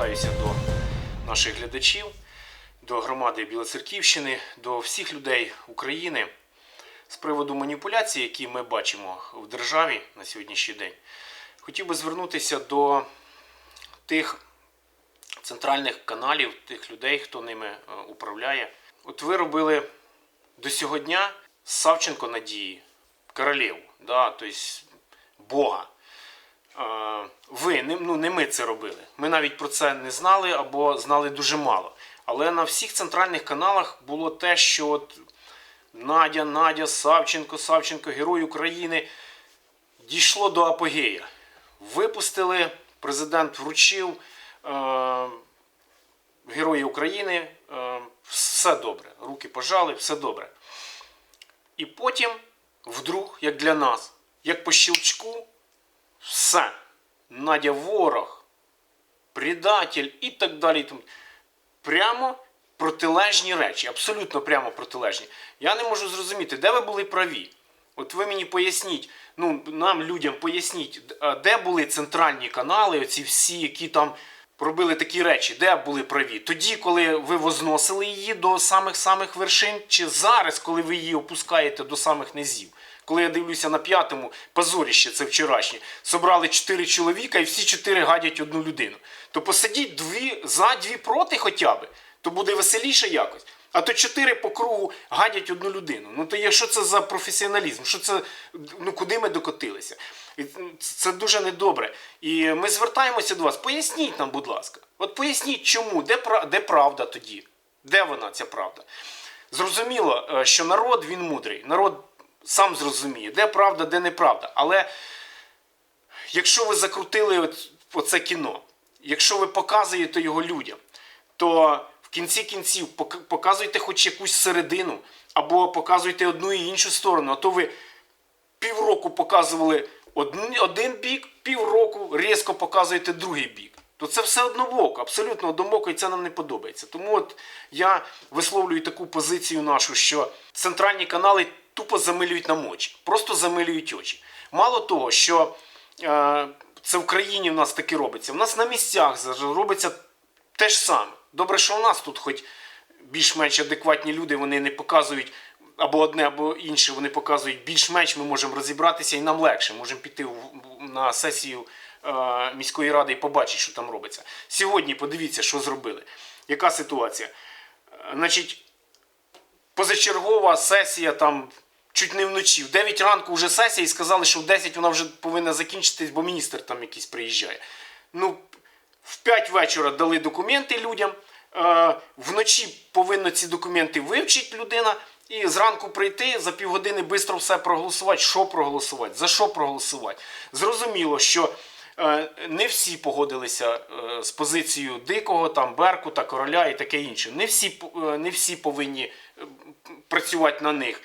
звернутися до наших глядачів, до громади Білоцерківщини, до всіх людей України з приводу маніпуляцій, які ми бачимо в державі на сьогоднішній день. Хотів би звернутися до тих центральних каналів, тих людей, хто ними е, управляє. От ви робили до сього дня Савченко Надії, королеву, да, тобто Бога. Не, ну, не ми це робили. Ми навіть про це не знали або знали дуже мало. Але на всіх центральних каналах було те, що от Надя, Надя, Савченко, Савченко, Герой України дійшло до апогея. Випустили, президент вручив е, Герої України, е, все добре. Руки пожали, все добре. І потім, вдруг, як для нас, як по щелчку, все. Надя ворог, предатель і так далі. Прямо протилежні речі, абсолютно прямо протилежні. Я не можу зрозуміти, де ви були праві. От ви мені поясніть, ну нам, людям, поясніть, де були центральні канали, оці всі, які там робили такі речі, де були праві? Тоді, коли ви возносили її до самих-самих вершин, чи зараз, коли ви її опускаєте до самих низів? Коли я дивлюся на п'ятому, позоріще це вчорашнє, собрали чотири чоловіка і всі чотири гадять одну людину. То посадіть дві за, дві проти хоча б, то буде веселіше якось. А то чотири по кругу гадять одну людину. Ну то є що це за професіоналізм? Що це ну куди ми докотилися? Це дуже недобре. І ми звертаємося до вас. Поясніть нам, будь ласка. От поясніть, чому, де, де правда тоді? Де вона, ця правда? Зрозуміло, е, що народ він мудрий. Народ сам зрозуміє, де правда, де неправда. Але якщо ви закрутили оце кіно, якщо ви показуєте його людям, то в кінці кінців пок- показуйте хоч якусь середину, або показуйте одну і іншу сторону, а то ви півроку показували один, бік, півроку різко показуєте другий бік. То це все однобоко, абсолютно однобоко, і це нам не подобається. Тому от я висловлюю таку позицію нашу, що центральні канали тупо замилюють нам очі, просто замилюють очі. Мало того, що е, це в країні в нас таке робиться. В нас на місцях робиться те ж саме. Добре, що у нас тут хоч більш-менш адекватні люди, вони не показують або одне, або інше, вони показують більш-менш, ми можемо розібратися і нам легше. Можемо піти на сесію е, міської ради і побачити, що там робиться. Сьогодні подивіться, що зробили. Яка ситуація? Е, Значить, позачергова сесія там чуть не вночі. В 9 ранку вже сесія і сказали, що в 10 вона вже повинна закінчитись, бо міністр там якийсь приїжджає. Ну, 5 вечора дали документи людям. Е, вночі повинна ці документи вивчити людина. І зранку прийти за півгодини швидко все проголосувати. Що проголосувати? За що проголосувати? Зрозуміло, що е, не всі погодилися е, з позицією дикого, там Беркута, короля і таке інше. Не всі, не всі повинні працювати на них.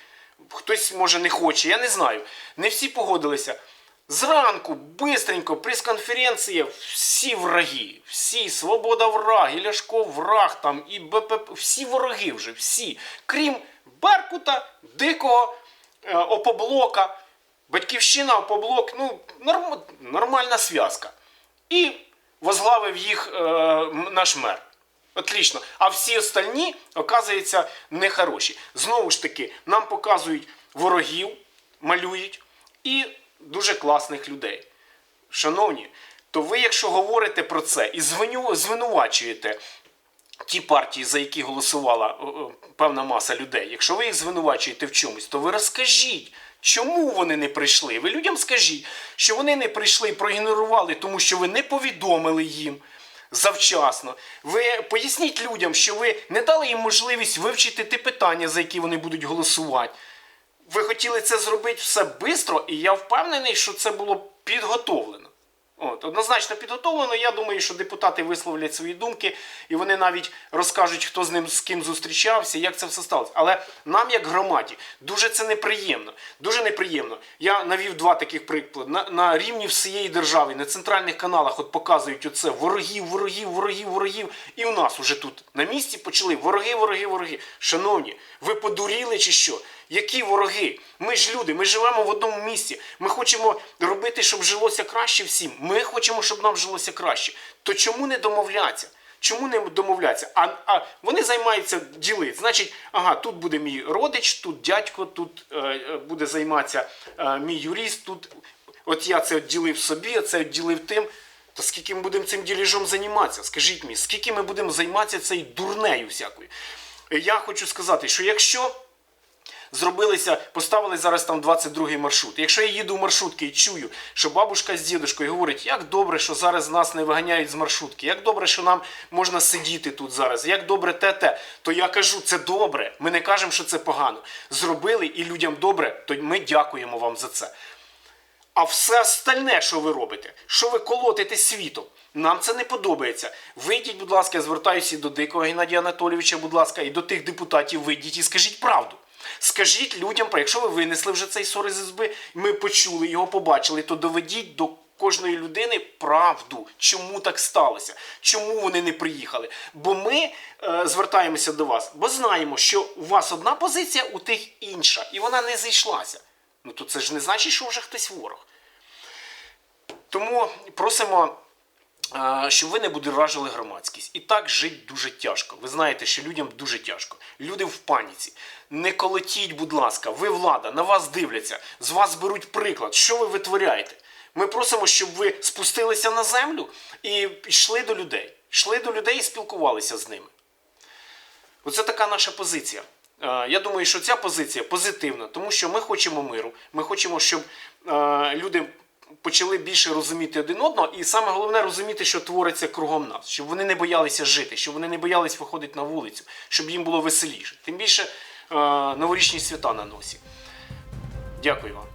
Хтось може не хоче, я не знаю. Не всі погодилися. Зранку, бистренько, прес-конференція, всі враги, всі, Свобода враг, і Ляшко враг, там, і БПП, всі вороги вже, всі. Крім Беркута, Дикого, е, Опоблока, Батьківщина, Опоблок, ну, норм, нормальна зв'язка. І возглавив їх е, наш мер. Отлично. А всі остальні, оказується, нехороші. Знову ж таки, нам показують ворогів, малюють і дуже класних людей. Шановні, то ви, якщо говорите про це і звинувачуєте ті партії, за які голосувала о, о, певна маса людей, якщо ви їх звинувачуєте в чомусь, то ви розкажіть, чому вони не прийшли. Ви людям скажіть, що вони не прийшли і проігнорували, тому що ви не повідомили їм завчасно. Ви поясніть людям, що ви не дали їм можливість вивчити ті питання, за які вони будуть голосувати. Ви хотіли це зробити все швидко, і я впевнений, що це було підготовлено. От, однозначно підготовлено. Я думаю, що депутати висловлять свої думки, і вони навіть розкажуть, хто з ним з ким зустрічався, як це все сталося. Але нам, як громаді, дуже це неприємно. Дуже неприємно. Я навів два таких приклади. На, на рівні всієї держави, на центральних каналах от показують оце ворогів, ворогів, ворогів, ворогів. І в нас уже тут на місці почали вороги, вороги, вороги. Шановні, ви подуріли чи що? Які вороги? Ми ж люди, ми живемо в одному місці. Ми хочемо робити, щоб жилося краще всім. Ми хочемо, щоб нам жилося краще. То чому не домовлятися? Чому не домовляться? А, а вони займаються діли. Значить, ага, тут буде мій родич, тут дядько, тут е, е, буде займатися е, мій юрист, тут от я це відділив собі, це відділив тим. То скільки ми будемо цим діліжом займатися? Скажіть мені, скільки ми будемо займатися цією дурнею всякою? Я хочу сказати, що якщо зробилися, поставили зараз там 22-й маршрут. Якщо я їду в маршрутки і чую, що бабушка з дідушкою говорить, як добре, що зараз нас не виганяють з маршрутки, як добре, що нам можна сидіти тут зараз, як добре те те, то я кажу, це добре. Ми не кажемо, що це погано. Зробили і людям добре, то ми дякуємо вам за це. А все остальне, що ви робите, що ви колотите світом, нам це не подобається. Вийдіть, будь ласка, я звертаюся і до Дикого Геннадія Анатолійовича, будь ласка, і до тих депутатів вийдіть і скажіть правду. Скажіть людям, про якщо ви винесли вже цей ссор із СБ, ми почули його, побачили, то доведіть до кожної людини правду, чому так сталося, чому вони не приїхали. Бо ми е, звертаємося до вас, бо знаємо, що у вас одна позиція, у тих інша, і вона не зійшлася. Ну то це ж не значить, що вже хтось ворог. Тому просимо, щоб ви не будоражили громадськість. І так жити дуже тяжко. Ви знаєте, що людям дуже тяжко. Люди в паніці. Не колотіть, будь ласка, ви влада, на вас дивляться, з вас беруть приклад. Що ви витворяєте? Ми просимо, щоб ви спустилися на землю і йшли до людей. Йшли до людей і спілкувалися з ними. Оце така наша позиція. Я думаю, що ця позиція позитивна, тому що ми хочемо миру. Ми хочемо, щоб люди почали більше розуміти один одного, і саме головне розуміти, що твориться кругом нас, щоб вони не боялися жити, щоб вони не боялись виходити на вулицю, щоб їм було веселіше. Тим більше е, новорічні свята на носі. Дякую вам.